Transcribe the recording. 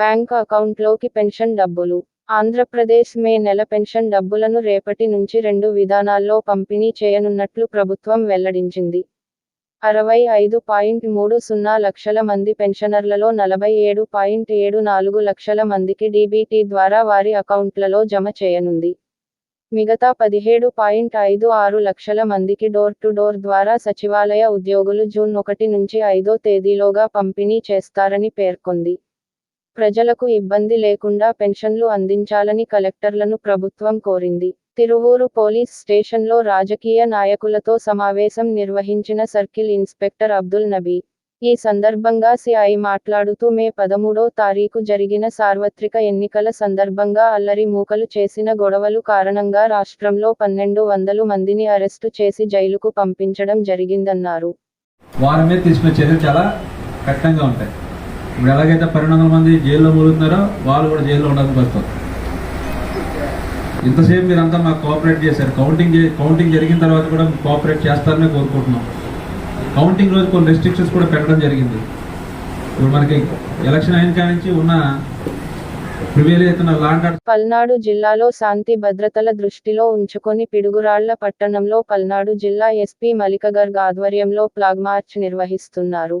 Bank అకౌంట్లోకి pension డబ్బులు. ఆంధ్రప్రదేశ్ మే నెల పెన్షన్ డబ్బులను రేపటి నుంచి రెండు విధానాల్లో పంపిణీ చేయనున్నట్లు ప్రభుత్వం వెల్లడించింది. అరవై ఐదు పాయింట్ మూడు సున్నా లక్షల మంది పెన్షనర్లలో నలభై ఏడు పాయింట్ ఏడు నాలుగు లక్షల మందికి డీబీటీ ద్వారా వారి అకౌంట్లలో జమ చేయనుంది. మిగతా పదిహేడు పాయింట్ ఐదు ఆరు లక్షల మందికి డోర్ టు డోర్ ద్వారా సచివాలయ ఉద్యోగులు జూన్ ఒకటి నుంచి ఐదో తేదీలోగా పంపిణీ చేస్తారని పేర్కొంది. ప్రజలకు ఇబ్బంది లేకుండా పెన్షన్లు అందించాలని కలెక్టర్లను ప్రభుత్వం కోరింది. తిరువూరు పోలీస్ స్టేషన్లో రాజకీయ నాయకులతో సమావేశం నిర్వహించిన సర్కిల్ ఇన్స్పెక్టర్ అబ్దుల్ నబీ. ఈ సందర్భంగా సిఐ మాట్లాడుతూ మే పదమూడో తారీఖు జరిగిన సార్వత్రిక ఎన్నికల సందర్భంగా అల్లరి మూకలు చేసిన గొడవలు కారణంగా రాష్ట్రంలో పన్నెండు వందలు మందిని అరెస్టు చేసి జైలుకు పంపించడం జరిగిందన్నారు. వారి మీద తీసుకునే చర్యలు చాలా కఠినంగా ఉంటాయి. ఇప్పుడు ఎలాగైతే పన్నెండు వందల మంది జైల్లో మూలుగుతున్నారో వాళ్ళు కూడా జైల్లో ఉండాల్సి వస్తారు ఇంతసేపు మీరంతా మాకు కోఆపరేట్ చేశారు. కౌంటింగ్ కౌంటింగ్ జరిగిన తర్వాత కూడా కోఆపరేట్ చేస్తారనే కోరుకుంటున్నాం. కౌంటింగ్ రోజు కొన్ని రెస్ట్రిక్షన్స్ కూడా పెట్టడం జరిగింది. ఇప్పుడు మనకి ఎలక్షన్ అయిన కానించి నుంచి ఉన్న పల్నాడు జిల్లాలో శాంతి భద్రతల దృష్టిలో ఉంచుకొని పిడుగురాళ్ళ పట్టణంలో పల్నాడు జిల్లా ఎస్పీ మలికగర్గ్ ఆధ్వర్యంలో ప్లాగ్ మార్చ్ నిర్వహిస్తున్నారు.